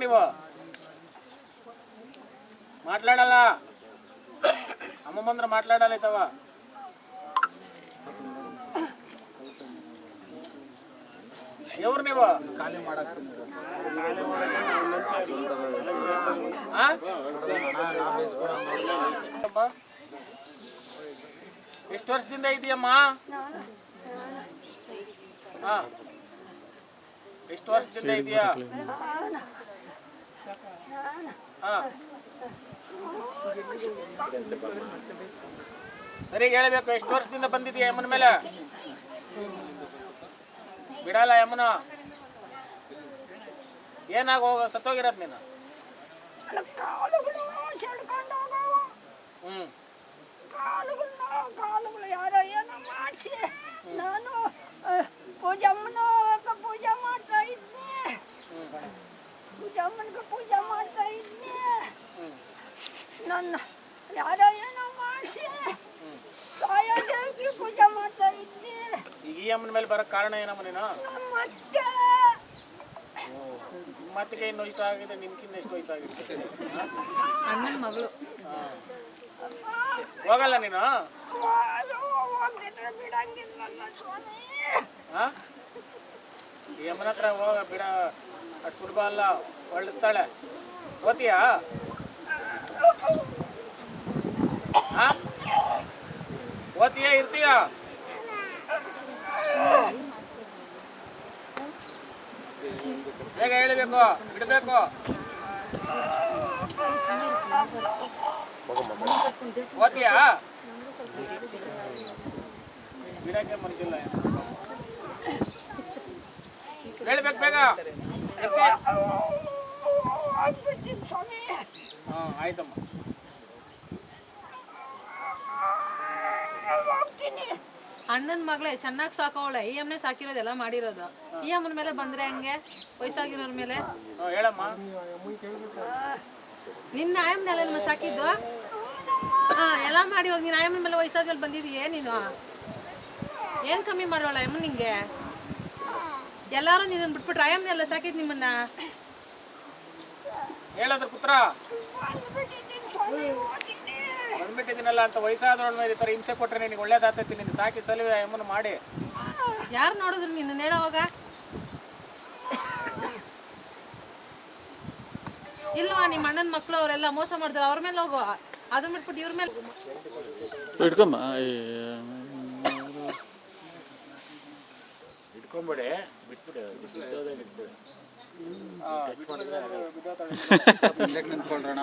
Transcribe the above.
ఎవరు నీవు మాట్లాడాలా అమ్మ ముందర మాట్లాడాలి తవా ఎవరు నీవు ಆ? ಅಮ್ಮ? ಎಷ್ಟು ವರ್ಷದಿಂದ ಇದೆಯಮ್ಮ ಹಾ ಎಷ್ಟು ವರ್ಷದಿಂದ ಇದೆಯಾ ಹಾ ಸರಿ ಹೇಳ್ಬೇಕು. ಎಷ್ಟು ವರ್ಷದಿಂದ ಬಂದಿದೀಯ ಯಮನ ಮೇಲೆ? ಬಿಡಲ್ಲ ಯಮನ. ಏನಾಗ ಹೋಗ ಸತ್ತೋಗಿರತ್ ನೀನು? ಹ್ಮ್. ನಾನು ಆ, ಪೂಜಮ್ಮನ ಪೂಜೆ ಮಾಡ್ತಾ ಇದ್ನಿ ಪೂಜಮ್ಮನಿಗೆ ಪೂಜೆ ಮಾಡ್ತಾ ಇದ್ನಿ ನನ್ನ ಯಾರೋ ಏನೋ ಮಾಡಿಸಿ ತಾಯ ದೇವಿಗೆ ಪೂಜೆ ಮಾಡ್ತಾ ಇದ್ನಿ ಈಗ ಈ ಅಮ್ಮನ ಮೇಲೆ ಬರೋ ಕಾರಣ ಏನಮ್ಮ ನೀನು ಮತ್ತೆ ಮತ್ತೆ ಮತ್ತಿಗೆ ಇನ್ನು ಹೋಯ್ತಾ ಆಗಿದೆ ನಿಮ್ಗಿನ್ನ ಎಷ್ಟು ಹೋಯ್ತಾ ಆಗಿದೆ? ಅಣ್ಣನ ಮಗಳು. ಹೋಗಲ್ಲ ನೀನು? ಅಮ್ಮನ ಹತ್ರ ಹೋಗ ಬಿಡ. ಅಷ್ಟು ಸುಲಭ ಅಲ್ಲ ಹೊಳ್ಳಿಸ್ತಾಳೆ ಓದ್ತೀಯಾ ಓದ್ತೀಯಾ ಇರ್ತೀಯಾ? ಬೇಗ ಹೇಳಬೇಕು ಬಿಡಬೇಕು. ಓದ್ತೀಯಾ? ಬಿಡಕ್ಕೆ ಮನಸ್ಸಿಲ್ಲ ಹೇಳ್ಬೇಕು ಬೇಗ. ಇರ್ತೀಯ? ಹಾ ಆಯ್ತಮ್ಮ. ಅಣ್ಣನ ಮಗಳೇ ಚೆನ್ನಾಗಿ ಸಾಕವಳೆ. ಈ ಅಮ್ಮನೆ ಸಾಕಿರೋದೆಲ್ಲ ಮಾಡಿರೋದು. ಈ ಅಮ್ಮನ ಮೇಲೆ ಬಂದ್ರೆ ಹಂಗೆ? ವಯಸ್ಸಾಗಿರೋರ್ ಮೇಲೆ? ನಿನ್ನ ಆಯಮ್ಮನೆಲ್ಲ ನಿಮ್ಮ ಸಾಕಿದ್ದು? ಹಾ ಎಲ್ಲ ಮಾಡಿ ಹೋಗಿ ನಿನ್ನ ಆಯಮ್ಮನ ಮೇಲೆ ವಯಸ್ಸಾದ್ಮೇಲೆ ಬಂದಿದೀಯೇ ನೀನು? ಏನ್ ಕಮ್ಮಿ ಮಾಡೋಳ ಅಮ್ಮ ನಿಂಗೆ? ಎಲ್ಲಾರು ನಿನ್ನ ಬಿಟ್ಬಿಟ್ರೆ ಆಯಮ್ಮನೆಲ್ಲ ಸಾಕಿದ್ ನಿಮ್ಮನ್ನ? ಹೇಳದ್ರ ಪುತ್ರ. ಬಂದ್ಬಿಟ್ಟಿದ್ದೀನಲ್ಲ ಅಂತ ವಯಸ್ಸಾದವಳ ಮೇಲೆ ಈ ಥರ ಹಿಂಸೆ ಕೊಟ್ರೆ ನಿನಗೆ ಒಳ್ಳೇದಾಗ್ತೈತಿ ನಿನ್ನ ಸಾಕಿ ಸಲುವೆ ಅಮ್ಮನ ಮಾಡಿ. ಯಾರು ನೋಡಿದ್ರು ನಿನ್ನ ನೇಡೋವಾಗ ಇಲ್ವಾ ನಿಮ್ಮ ಅಣ್ಣನ ಮಕ್ಕಳು ಅವರೆಲ್ಲ ಮೋಸ ಮಾಡಿದ್ರು ಅವ್ರ ಮೇಲೆ ಹೋಗು. ಅದನ್ನ ಬಿಟ್ಬಿಟ್ಟು ಇವ್ರ ಮೇಲೆ ಇಟ್ಕೊಮ್ಮ ಇಟ್ಕೊಂಬಿಡಿ ಬಿಟ್ಬಿಡಿ ಬಿಟ್ಬಿಡಿ. ನಿಂತ್ಕೊಳ್ರಣ